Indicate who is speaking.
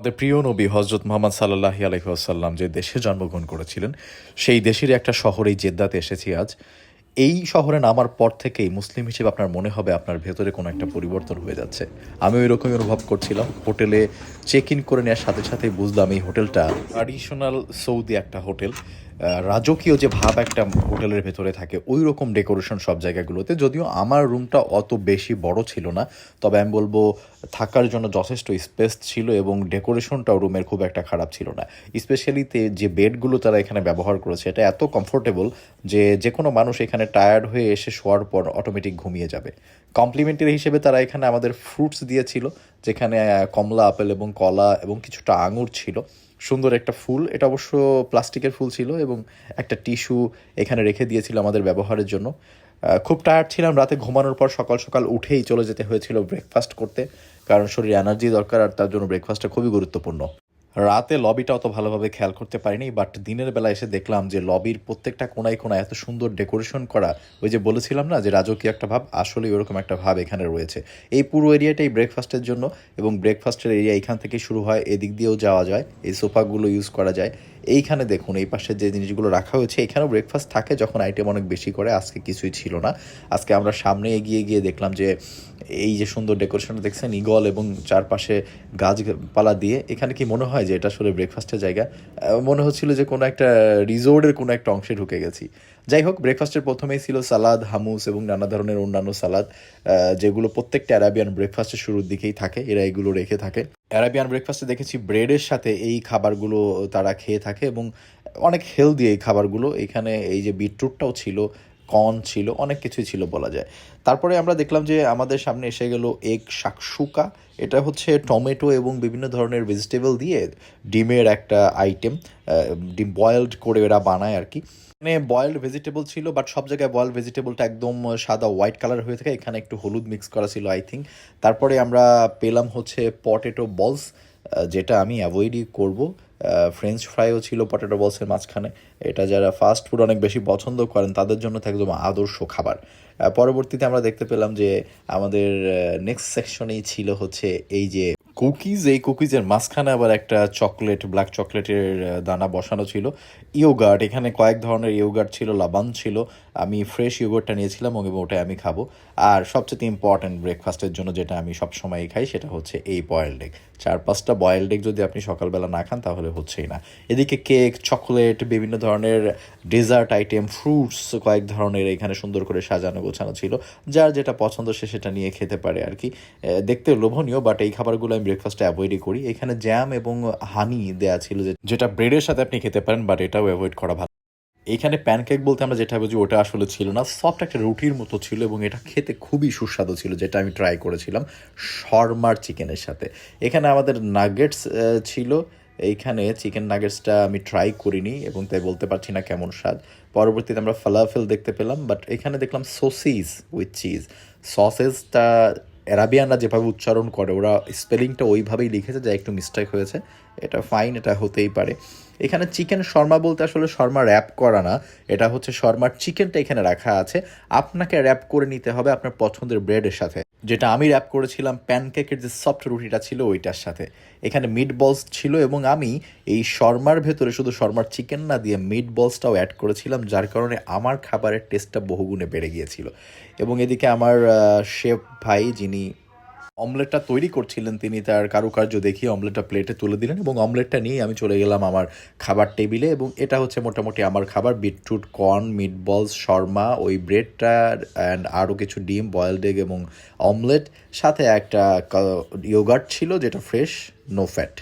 Speaker 1: আমাদের প্রিয় নবী হজরত মোহাম্মদ সাল্লাহ আলহিহাসাল্লাম যে দেশে জন্মগ্রহণ করেছিলেন, সেই দেশের একটা শহরেই জেদ্দাতে এসেছি আজ। এই শহরে নামার পর থেকেই মুসলিম হিসেবে আপনার মনে হবে আপনার ভেতরে কোনো একটা পরিবর্তন হয়ে যাচ্ছে। আমি ওই রকমই অনুভব করছিলাম। হোটেলে চেক ইন করে নেওয়ার সাথে সাথে বুঝলাম এই হোটেলটা ট্রাডিশনাল সৌদি একটা হোটেল। রাজকীয় যে ভাব একটা হোটেলের ভেতরে থাকে ওই রকম ডেকোরেশন সব জায়গাগুলোতে। যদিও আমার রুমটা অত বেশি বড় ছিল না, তবে আমি বলব থাকার জন্য যথেষ্ট স্পেস ছিল এবং ডেকোরেশনটাও রুমের খুব একটা খারাপ ছিল না। স্পেশালিতে যে বেডগুলো তারা এখানে ব্যবহার করেছে, এটা এত কমফোর্টেবল যে যে কোনো মানুষ এখানে টায়ার্ড হয়ে এসে শোয়ার পর অটোমেটিক ঘুমিয়ে যাবে। কমপ্লিমেন্টারি হিসেবে তারা এখানে আমাদের ফ্রুটস দিয়েছিল, যেখানে কমলা, আপেল এবং কলা এবং কিছুটা আঙুর ছিল। সুন্দর একটা ফুল। এটা অবশ্য প্লাস্টিকের ফুল ছিল এবং একটা টিস্যু এখানে রেখে দিয়েছিল আমাদের ব্যবহারের জন্য। খুব টায়ার্ড ছিলাম রাতে ঘুমানোর পর সকাল সকাল উঠেই চলে যেতে হয়েছিল ব্রেকফাস্ট করতে। কারণ শরীরে এনার্জি দরকার আর তার জন্য ব্রেকফাস্টটা খুবই গুরুত্বপূর্ণ। রাতে লবিটা অত ভালোভাবে খেয়াল করতে পারিনি বাট দিনের বেলা এসে দেখলাম যে লবির প্রত্যেকটা কোনায় কোনায় এত সুন্দর ডেকোরেশন করা, ওই যে বলেছিলাম না যে রাজকীয় একটা ভাব আসলে ওরকম একটা ভাব এখানে রয়েছে। এই পুরো এরিয়াটাই ব্রেকফাস্টের জন্য এবং ব্রেকফাস্টের এরিয়া এখান থেকে শুরু হয়, এদিক দিয়েও যাওয়া যায়, এই সোফাগুলো ইউজ করা যায়। এইখানে দেখুন, এই পাশে যে জিনিসগুলো রাখা হয়েছে, এখানেও ব্রেকফাস্ট থাকে যখন আইটেম অনেক বেশি করে, আজকে কিছুই ছিল না। আজকে আমরা সামনে এগিয়ে গিয়ে দেখলাম যে, এই যে সুন্দর ডেকোরেশনটা দেখছেন ইগল এবং চারপাশে গাছপালা দিয়ে। এখানে কি মনে হয় যে এটা আসলে ব্রেকফাস্টের জায়গা? মনে হচ্ছিল যে কোনো একটা রিসোর্টের কোনো একটা অংশে ঢুকে গেছি। যাই হোক ব্রেকফাস্টের প্রথমেই ছিল সালাদ হামুস এবং নানা ধরনের অন্যান্য সালাদ যেগুলো প্রত্যেকটা অ্যারাবিয়ান ব্রেকফাস্টের শুরুর দিকেই থাকে। এরা এগুলো রেখে থাকে। অ্যারাবিয়ান ব্রেকফাস্টে দেখেছি ব্রেডের সাথে এই খাবারগুলো তারা খেয়ে থাকে এবং অনেক হেলদি এই খাবারগুলো। এখানে এই যে বিটরুটটাও ছিল কর্ন ছিল, অনেক কিছুই ছিল বলা যায়। তারপরে আমরা দেখলাম যে আমাদের সামনে এসে গেল এগ শাকসুকা। এটা হচ্ছে টমেটো এবং বিভিন্ন ধরনের ভেজিটেবল দিয়ে ডিমের একটা আইটেম ডিম বয়েলড করে এরা বানায় আর কি। এখানে বয়েলড ভেজিটেবল ছিল বাট সব জায়গায় বয়েলড ভেজিটেবলটা একদম সাদা হোয়াইট কালার হয়ে থাকে। এখানে একটু হলুদ মিক্স করা ছিল আই থিঙ্ক তারপরে আমরা পেলাম হচ্ছে পটেটো বলস যেটা আমি অ্যাভয়েডই করব। ফ্রেঞ্চ ফ্রাইও ছিল পটেটো বলসের মাঝখানে। এটা যারা ফাস্ট ফুড অনেক বেশি পছন্দ করেন, তাদের জন্য একদম আদর্শ খাবার। পরবর্তীতে আমরা দেখতে পেলাম যে আমাদের নেক্সট সেকশনেই ছিল হচ্ছে এই যে কুকিজ এই কুকিজের মাঝখানে আবার একটা চকলেট ব্ল্যাক চকলেটের দানা বসানো ছিল। ইয়োগার্ট এখানে কয়েক ধরনের ইয়োগার্ট ছিল লাবান ছিল। আমি ফ্রেশ ইয়োগার্টটা নিয়েছিলাম এবং ওটাই আমি খাব। আর সবচেয়ে ইম্পর্ট্যান্ট ব্রেকফাস্টের জন্য যেটা আমি সবসময়ই খাই সেটা হচ্ছে এই বয়েলড এগ চার পাঁচটা বয়েলড এগ যদি আপনি সকালবেলা না খান তাহলে হচ্ছেই না। এদিকে কেক চকলেট বিভিন্ন ধরনের ডেজার্ট আইটেম ফ্রুটস কয়েক ধরনের এখানে সুন্দর করে সাজানো গোছানো ছিল। যার যেটা পছন্দ সে সেটা নিয়ে খেতে পারে আর কি। দেখতে লোভনীয় বাট এই খাবারগুলো আমি ব্রেকফাস্টে অ্যাভয়েডই করি। এখানে জ্যাম এবং হানি দেয়া ছিল যেটা ব্রেডের সাথে আপনি খেতে পারেন বাট এটাও অ্যাভয়েড করা ভালো। এখানে প্যানকেক বলতে আমরা যেটা বুঝি ওটা আসলে ছিল না। সফট একটা রুটির মতো ছিল এবং এটা খেতে খুবই সুস্বাদু ছিল, যেটা আমি ট্রাই করেছিলাম শর্মার চিকেনের সাথে। এখানে আমাদের নাগেটস ছিল। এইখানে চিকেন নাগেটসটা আমি ট্রাই করিনি এবং তাই বলতে পারছি না কেমন স্বাদ। পরবর্তীতে আমরা ফালাফেল দেখতে পেলাম বাট এখানে দেখলাম সোসিস উইথ চিজ সসেসটা অ্যারাবিয়ানরা যেভাবে উচ্চারণ করে, ওরা স্পেলিংটা ওইভাবেই লিখেছে যা একটু মিস্টেক হয়েছে। এটা ফাইন এটা হতেই পারে। এখানে চিকেন শর্মা বলতে আসলে শর্মা র্যাপ করা না, এটা হচ্ছে শর্মার চিকেনটা এখানে রাখা আছে। আপনাকে র্যাপ করে নিতে হবে আপনার পছন্দের ব্রেডের সাথে। যেটা আমি র্যাপ করেছিলাম প্যানকেকের যে সফট রুটিটা ছিল ওইটার সাথে। এখানে মিট বলস ছিল এবং আমি এই শর্মার ভেতরে শুধু শর্মার চিকেন না দিয়ে মিট বলসটাও অ্যাড করেছিলাম, যার কারণে আমার খাবারের টেস্টটা বহুগুণে বেড়ে গিয়েছিল। এবং এদিকে আমার শেফ ভাই যিনি অমলেটটা তৈরি করছিলেন তিনি, তার কারুকার্য দেখিয়ে অমলেটটা প্লেটে তুলে দিলেন এবং অমলেটটা নিয়ে আমি চলে গেলাম আমার খাবার টেবিলে এবং এটা হচ্ছে মোটামুটি আমার খাবার, বিটরুট, কর্ন মিট বলস শর্মা, ওই ব্রেডটা অ্যান্ড আরও কিছু ডিম, বয়েলড এগ এবং অমলেট, সাথে একটা ইয়োগার্ট ছিল যেটা ফ্রেশ নো ফ্যাট